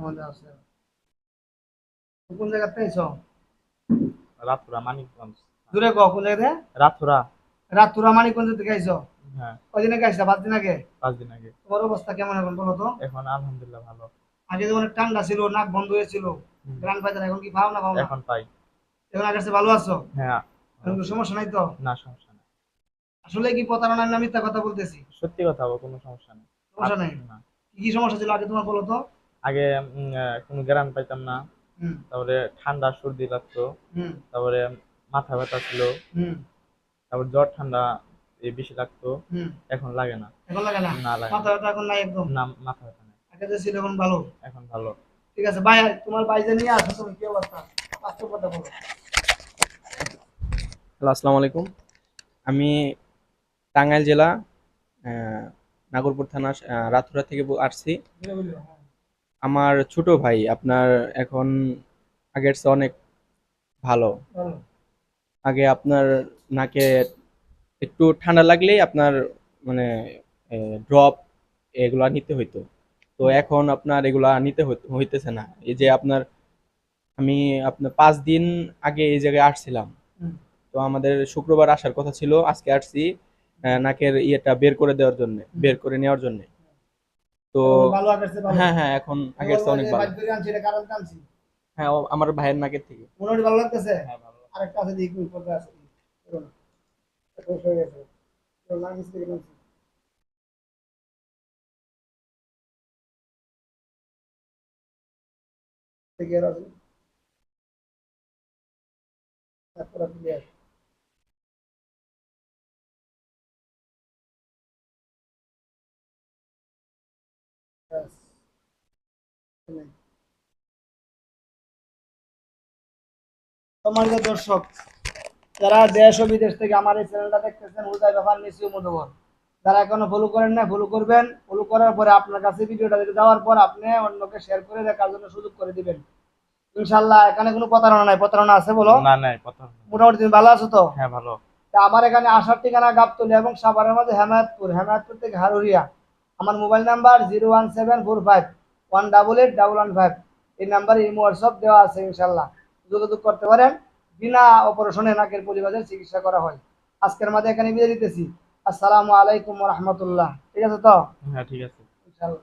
আমাদের আছে। কোন জায়গাতে আইছো রাতুরা মানিকগঞ্জ। দূরে কো কোন জায়গাতে? রাতুরা। রাতুরা মানিকগঞ্জ থেকে আইছো হ্যাঁ। কদিন আগে আইছো পাঁচ দিন আগে? পাঁচ দিন আগে। তোমার অবস্থা কেমন এখন বলো তো? এখন আলহামদুলিল্লাহ ভালো। আগে তো ঠান্ডা ছিল নাক বন্ধ হয়েছিল হুম। গ্রান এখন কি পাও না পাও না? এখন পাই। এখন আগের চেয়ে ভালো আছো? হ্যাঁ। কোনো সমস্যা নাই তো? না সমস্যা নেই। আসলে কি প্রতারণার না মিথ্যা কথা বলতেছি? সত্যি কথা কোনো সমস্যা নেই। সমস্যা নাই? কি কি সমস্যা ছিল আগে তোমার বলো তো? আগে কোনো গ্রাম পাইতাম না। তারপরে ঠান্ডা সর্দি লাগতো। তারপরে মাথা ব্যথা ছিল। তারপর জ্বর ঠান্ডা বেশি লাগতো। এখন লাগে না। এখন লাগে না? না লাগে মাথা ব্যথা এখন নাই একদম? না মাথা ব্যথা নেই। আগে যে ছিল এখন ভালো? এখন ভালো। ঠিক আছে ভাই তোমার নিয়ে আসো তুমি কি অবস্থা? বাস্তব কথা বলো। হ্যালো আসসালামু আলাইকুম। আমি টাঙ্গাইল জেলা আহ, নাগরপুর থানা রাতুরা থেকে আসছি। আমার ছোট ভাই আপনার এখন আগের চেয়ে অনেক ভালো। আগে আপনার নাকে একটু ঠান্ডা লাগলেই আপনার মানে ড্রপ এগুলা নিতে হইতো। তো এখন আপনার এগুলা নিতে হইতেছে না। এই যে আপনার আমি আপনার পাঁচ দিন আগে এই জায়গায় আসছিলাম। তো আমাদের শুক্রবার আসার কথা ছিল আজকে আসছি নাকের ইয়েটা বের করে দেওয়ার জন্য বের করে নেওয়ার জন্য। তো হ্যাঁ হ্যাঁ এখন আগের চেয়ে অনেক ভালো। হ্যাঁ আমার ভাইয়ের নাকের থেকে। মোটামুটি ভালো লাগতেছে? হ্যাঁ ভালো আরেকটা আছে দেখি কোন পর্যায়ে আছে। করো না। ব্যাস সম্মানিত দর্শক যারা দেশ ও বিদেশ থেকে আমার এই চ্যানেলটা দেখতেছেন হুদায় ব্যাপার মিসিউ মধুবর। যারা এখনও ফলো করেন না ফলো করবেন। ফলো করার পরে আপনার কাছে ভিডিওটা দেখে যাওয়ার পর আপনি অন্যকে শেয়ার করে দেখার জন্য সুযোগ করে দিবেন। ইনশাল্লাহ এখানে কোনো প্রতারণা নাই। প্রতারণা আছে বলো? না নাই মোটামুটি তুমি ভালো আছো তো? হ্যাঁ ভালো। আমার এখানে আসার ঠিকানা গাবতলি এবং সাভারের মধ্যে হেমায়তপুর। হেমায়তপুর থেকে হারুরিয়া। আমার mobile number zero one seven four five one double eight double one five. এই নাম্বারে ইমো হোয়াটসঅ্যাপ দেওয়া আছে ইনশাল্লাহ। যোগাযোগ করতে পারেন। বিনা অপারেশনে নাকের পরিবারের চিকিৎসা করা হয়। আজকের মাঝে এখানে বিদায় দিতেছি আসসালামু আলাইকুম রহমতুল্লাহ। ঠিক আছে তো? হ্যাঁ ঠিক আছে। ইনশাল্লাহ।